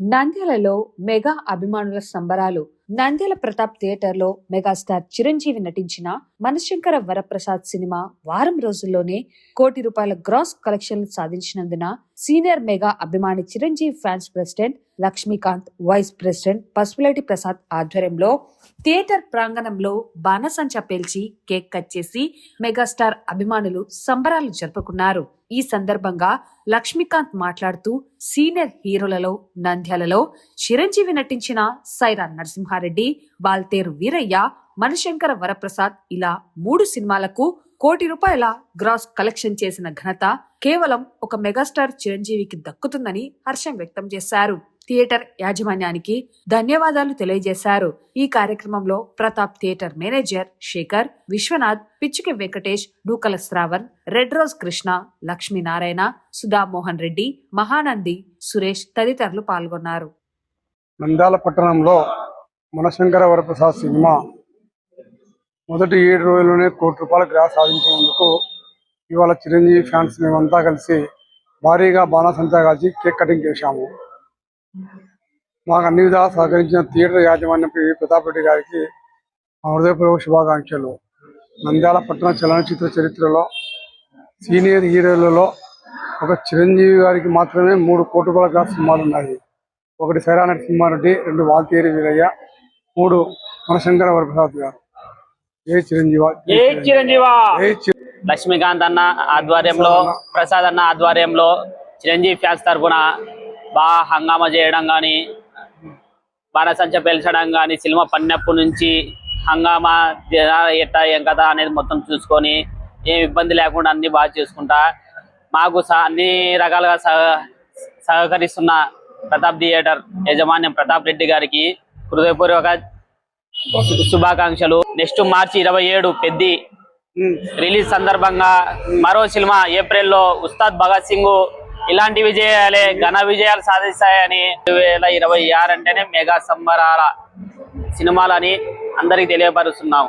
నంద్యాలలో మెగా అభిమానుల సంబరాలు నంద్యాల ప్రతాప్ థియేటర్లో మెగాస్టార్ చిరంజీవి నటించిన మనశంకర వరప్రసాద్ సినిమా వారం రోజుల్లోనే కోటి రూపాయల గ్రాస్ కలెక్షన్లు సాధించినందున సీనియర్ మెగా అభిమాని Chiranjeevi fans president Lakshmikanth vice president Pasupuleti Prasad ఆధ్వర్యంలో థియేటర్ ప్రాంగణంలో బాణసంచా పేల్చి కేక్ కట్ చేసి మెగాస్టార్ అభిమానులు సంబరాలు జరుపుకున్నారు. ఈ సందర్భంగా లక్ష్మీకాంత్ మాట్లాడుతూ సీనియర్ హీరోలలో నంద్యాలలో చిరంజీవి నటించిన సైరా నరసింహ నరసింహారెడ్డి బాల్తేరు వీరయ్య మనశంకర వరప్రసాద్ ఇలా మూడు సినిమాలకు కోటి రూపాయల గ్రాస్ కలెక్షన్ చేసిన ఘనత కేవలం ఒక మెగాస్టార్ చిరంజీవికి దక్కుతుందని హర్షం వ్యక్తం చేశారు. థియేటర్ యాజమాన్యానికి ధన్యవాదాలు తెలియజేశారు. ఈ కార్యక్రమంలో Pratap theatre manager Sekhar Viswanath Pichuki Venkatesh Dukala Sravan red rose Krishna Lakshminarayana Sudhamohan Reddy Mahanandi Suresh తదితరులు పాల్గొన్నారు. నంద్యాల పట్టణంలో మునశంకర వరప్రసాద్ సినిమా మొదటి ఏడు రోజుల్లోనే కోటి రూపాయల గ్రాస్ సాధించినందుకు ఇవాళ చిరంజీవి ఫ్యాన్స్ మేమంతా కలిసి భారీగా బాణసంచా కాల్చి కేక్ కటింగ్ చేశాము. మాకు అన్ని విధాలు సహకరించిన థియేటర్ యాజమాన్యం పి. ప్రతాప్ రెడ్డి గారికి హృదయపూర్వక శుభాకాంక్షలు. నంద్యాల పట్టణ చలనచిత్ర చరిత్రలో సీనియర్ హీరోలలో ఒక చిరంజీవి గారికి మాత్రమే మూడు కోటి రూపాయల గ్రాస్ సినిమాలు ఉన్నాయి ఒకటి సైరానటి నుండి రెండు వాల్తేరి వీరయ్య మూడు మనశంకర వరప్రసాద్ గారు. ఏ చిరంజీవ లక్ష్మీకాంత్ అన్న ఆధ్వర్యంలో ప్రసాద్ అన్న. ఆధ్వర్యంలో చిరంజీవి ఫ్యాన్స్ తరఫున బాగా హంగామా చేయడం కానీ బాణసంచ పేల్చడం కానీ సినిమా పడినప్పటి నుంచి హంగామా ఎట్టా ఏం కదా అనేది మొత్తం చూసుకొని ఏం ఇబ్బంది లేకుండా అన్ని బాగా చూసుకుంటా. మాకు అన్ని రకాలుగా సహ సహకరిస్తున్న ప్రతాప్ థియేటర్ యజమాన్యం ప్రతాప్ రెడ్డి గారికి హృదయపూర్వక శుభాకాంక్షలు. నెక్స్ట్ మార్చి ఇరవై ఏడు పెద్ది రిలీజ్ సందర్భంగా మరో సినిమా ఏప్రిల్లో ఉస్తాద్ భగత్ సింగ్ ఇలాంటి విజయాలే ఘన విజయాలు సాధిస్తాయని రెండు వేల ఇరవై ఆరు అంటేనే మెగా సంబరాల సినిమాలని అందరికి తెలియపరుస్తున్నాం.